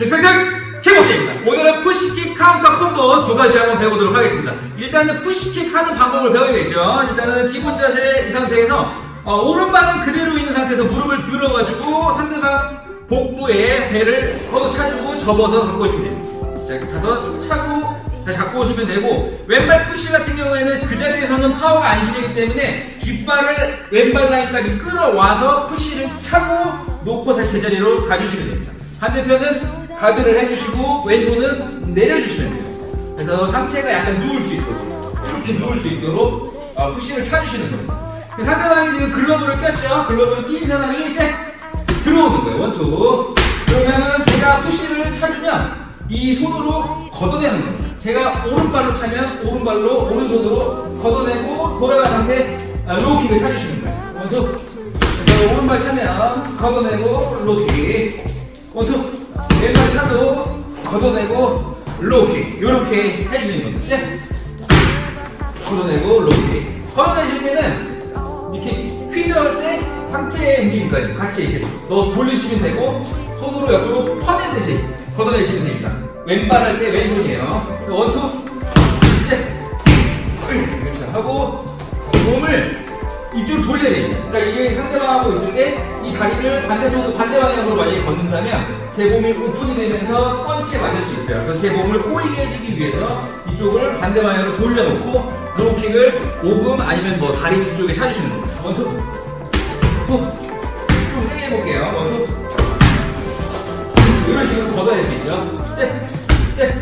리스펙트 킥복싱입니다. 오늘은 푸시킥 카운터 콤보 두 가지 한번 배워보도록 하겠습니다. 일단은 푸시킥 하는 방법을 배워야겠죠. 일단은 기본 자세 이 상태에서 어, 오른발은 그대로 있는 상태에서 무릎을 들어가지고 상대방 복부에 배를 걷어 차주고 접어서 갖고 오시면 됩니다. 자, 가서 차고 다시 갖고 오시면 되고 왼발 푸시 같은 경우에는 그 자리에서는 파워가 안 실리기 때문에 뒷발을 왼발 라인까지 끌어와서 푸시를 차고 놓고 다시 제자리로 가주시면 됩니다. 반대편은 가드를 해주시고 왼손은 내려주시면 돼요. 그래서 상체가 약간 누울 수 있도록 이렇게 누울 수 있도록 어, 푸시를 차주시는 겁니다. 그 상대방이 지금 글러브를 꼈죠? 글러브를 낀 사람이 이제 들어오는 거예요. 원투. 그러면은 제가 푸시를 차주면 이 손으로 걷어내는 겁니다. 제가 오른발로 차면 오른발로 오른손으로 걷어내고 돌아간 상태 아, 로우킥을 차주시는 거예요. 원투. 그래서 오른발 차면 걷어내고 로우킥. 원투. 왼발 차도 걷어내고 로우킥. 이렇게 해주시는 겁니다. 시작. 걷어내고 로우킥. 걷어내실 때는 이렇게 퀴즈 할 때 상체 움직임까지 같이 이렇게 넣어서 돌리시면 되고 손으로 옆으로 퍼내듯이 걷어내시면 됩니다. 왼발 할 때 왼손이에요. 원투 이쪽으로 돌려야 됩니다. 그러니까 이게 상대방하고 있을 때 이 다리를 반대손 반대 방향으로 만약에 걷는다면 제 몸이 오픈이 되면서 펀치에 맞을 수 있어요. 그래서 제 몸을 꼬이게 해주기 위해서 이쪽을 반대 방향으로 돌려놓고 로우킥을 오금 아니면 뭐 다리 뒤쪽에 차주시는 겁니다. 원투 투. 좀 세게 해볼게요. 원투 이런 식으로 걷어낼 수 있죠. 째, 째.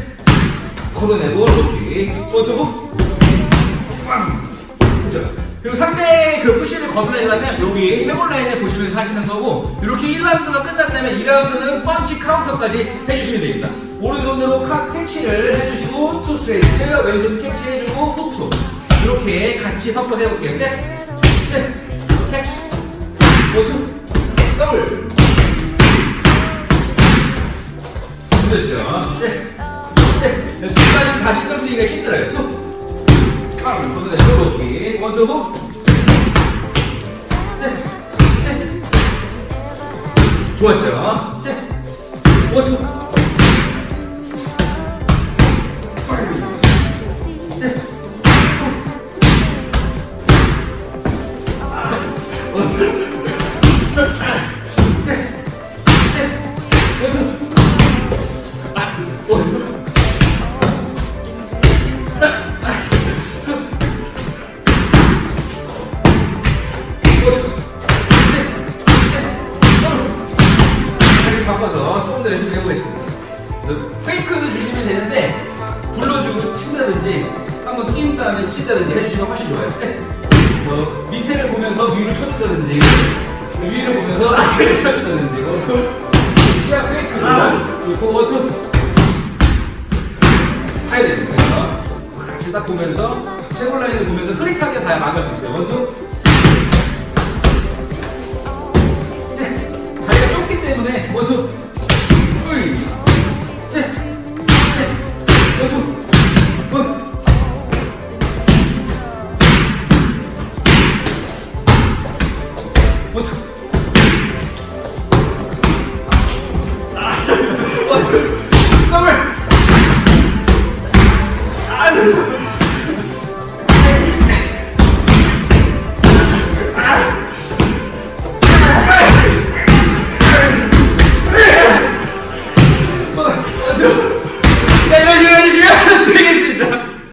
걷어내고 로우킥 원투 빵. 그리고 상대 그 푸시를 걷어내려면 여기 세골 라인을 보시면서 하시는 거고 이렇게 1라운드가 끝났다면 2라운드는 펀치 카운터까지 해주시면 됩니다. 오른손으로 카 캐치를 해주시고 투 스트레이트 왼손 캐치 해주고 훅투 이렇게 같이 섞어서 해볼게요. 셋, 셋, 캐치, 원투, 더블 힘들죠? 셋, 셋, 중간에 다 신경 쓰기가 힘들어요. 훅 셋, 셋. 좋았죠? 셋, 해보겠습니다. 그래서 페이크를 주시면 되는데 불러주고 친다든지 한번 뛴 다음에 친다든지 해주시면 훨씬 좋아요. 네. 뭐 밑에를 보면서 위를 쳐준다든지 위를 보면서 아래를 쳐준다든지 뭐 시야 페이크를 원투 해야 됩니다. 같이 딱 보면서 세골 라인을 보면서 흐릿하게 봐야 막을 수 있어요. 원투 네. 자리가 좁기 때문에 원수